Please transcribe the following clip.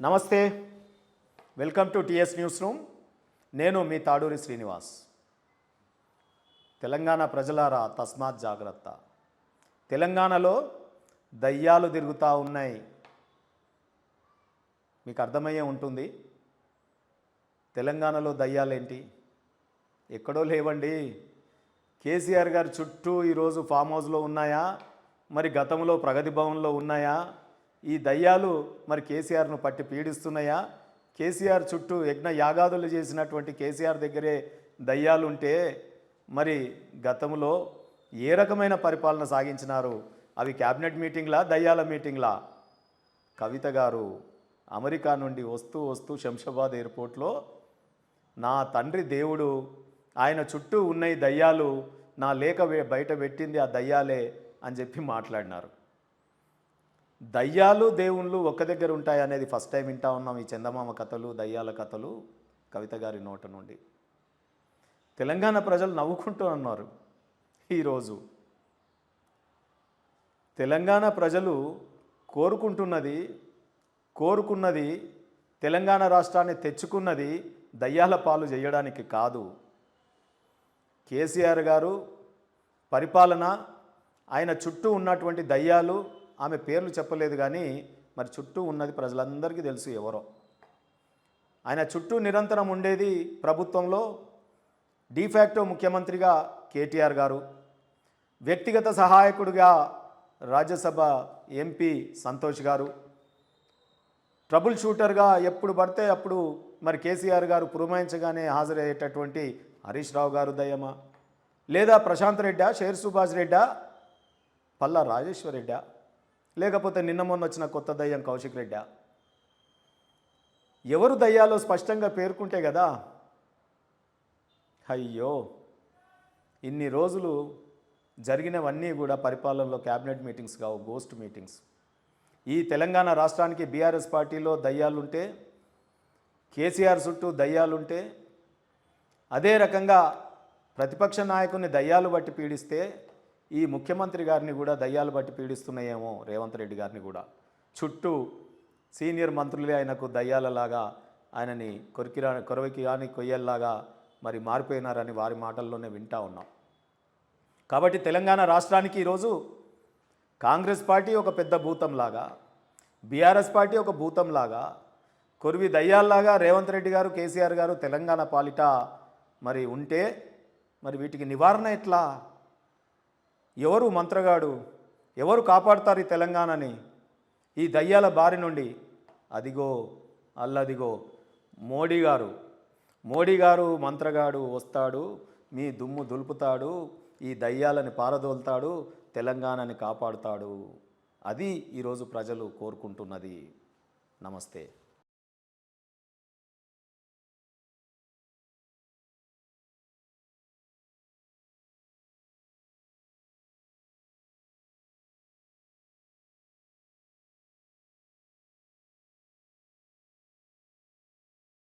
నమస్తే. Welcome to TS news room నేను మీ తాడూరి శ్రీనివాస్. తెలంగాణ ప్రజలారా తస్మాత్ జాగ్రత్త. తెలంగాణలో దయ్యాలు తిరుగుతూ ఉన్నాయి. మీకు అర్థమయ్యే ఉంటుంది. తెలంగాణలో దయ్యాలేంటి? ఎక్కడో లేవండి. కేసీఆర్ గారి చుట్టూ ఈరోజు ఫామ్ హౌస్లో ఉన్నాయా? మరి గతంలో ప్రగతి భవన్లో ఉన్నాయా? ఈ దయ్యాలు మరి కేసీఆర్ను పట్టి పీడిస్తున్నాయా? కేసీఆర్ చుట్టూ యజ్ఞ యాగాదులు చేసినటువంటి కేసీఆర్ దగ్గరే దయ్యాలుంటే మరి గతంలో ఏ రకమైన పరిపాలన సాగించినారు? అవి క్యాబినెట్ మీటింగ్లా దయ్యాల మీటింగ్లా? కవిత గారు అమెరికా నుండి వస్తూ వస్తూ శంషాబాద్ ఎయిర్పోర్ట్లో నా తండ్రి దేవుడు ఆయన చుట్టూ ఉన్న ఈ దయ్యాలు నా లేఖ బయట పెట్టింది ఆ దయ్యాలే అని చెప్పి మాట్లాడినారు. దయ్యాలు దేవుళ్ళు ఒక్క దగ్గర ఉంటాయి అనేది ఫస్ట్ టైం వింటా ఉన్నాం ఈ చందమామ కథలు దయ్యాల కథలు కవిత గారి నోట నుండి. తెలంగాణ ప్రజలు నవ్వుకుంటూ ఉన్నారు ఈరోజు. తెలంగాణ ప్రజలు కోరుకుంటున్నది కోరుకున్నది తెలంగాణ రాష్ట్రాన్ని తెచ్చుకున్నది దయ్యాల పాలు చేయడానికి కాదు. కేసీఆర్ గారు పరిపాలన ఆయన చుట్టూ ఉన్నటువంటి దయ్యాలు ఆమె పేర్లు చెప్పలేదు కానీ మరి చుట్టూ ఉన్నది ప్రజలందరికీ తెలుసు ఎవరో. ఆయన చుట్టూ నిరంతరం ఉండేది ప్రభుత్వంలో డిఫాక్టో ముఖ్యమంత్రిగా కేటీఆర్ గారు వ్యక్తిగత సహాయకుడిగా రాజ్యసభ ఎంపీ సంతోష్ గారు ట్రబుల్ షూటర్గా ఎప్పుడు పడితే అప్పుడు మరి కేసీఆర్ గారు పురమాయించగానే హాజరయ్యేటటువంటి హరీష్ రావు గారు దయ్యమా? లేదా ప్రశాంత్ రెడ్డా షేర్ సుభాష్ రెడ్డా పల్లా రాజేశ్వర్ రెడ్డా? లేకపోతే నిన్న మొన్న వచ్చిన కొత్త దయ్యం కౌశిక్ రెడ్డా? ఎవరు దయ్యాలో స్పష్టంగా పేర్కొంటే కదా అయ్యో! ఇన్ని రోజులు జరిగినవన్నీ కూడా పరిపాలనలో క్యాబినెట్ మీటింగ్స్ కావు గోస్ట్ మీటింగ్స్. ఈ తెలంగాణ రాష్ట్రానికి బీఆర్ఎస్ పార్టీలో దయ్యాలుంటే కేసీఆర్ చుట్టూ దయ్యాలుంటే అదే రకంగా ప్రతిపక్ష నాయకుని దయ్యాలు బట్టి పీడిస్తే ఈ ముఖ్యమంత్రి గారిని కూడా దయ్యాలు బట్టి పీడిస్తున్నాయేమో రేవంత్ రెడ్డి గారిని కూడా. చుట్టూ సీనియర్ మంత్రులే ఆయనకు దయ్యాలలాగా ఆయనని కొరికిరా కొరవకి కానీ కొయ్యల్లాగా మరి మారిపోయినారని వారి మాటల్లోనే వింటా ఉన్నాం. కాబట్టి తెలంగాణ రాష్ట్రానికి ఈరోజు కాంగ్రెస్ పార్టీ ఒక పెద్ద భూతంలాగా బీఆర్ఎస్ పార్టీ ఒక భూతంలాగా కొరివి దయ్యాల్లాగా రేవంత్ రెడ్డి గారు కేసీఆర్ గారు తెలంగాణ పాలిట మరి ఉంటే మరి వీటికి నివారణ ఎట్లా? ఎవరు మంత్రగాడు? ఎవరు కాపాడుతారు ఈ తెలంగాణని? ఈ దయ్యాల బారి నుండి. అదిగో అల్లదిగో మోడీ గారు. మోడీ గారు మంత్రగాడు వస్తాడు మీ దుమ్ము దులుపుతాడు ఈ దయ్యాలని పారదోలుతాడు తెలంగాణని కాపాడుతాడు. అది ఈరోజు ప్రజలు కోరుకుంటున్నది. నమస్తే.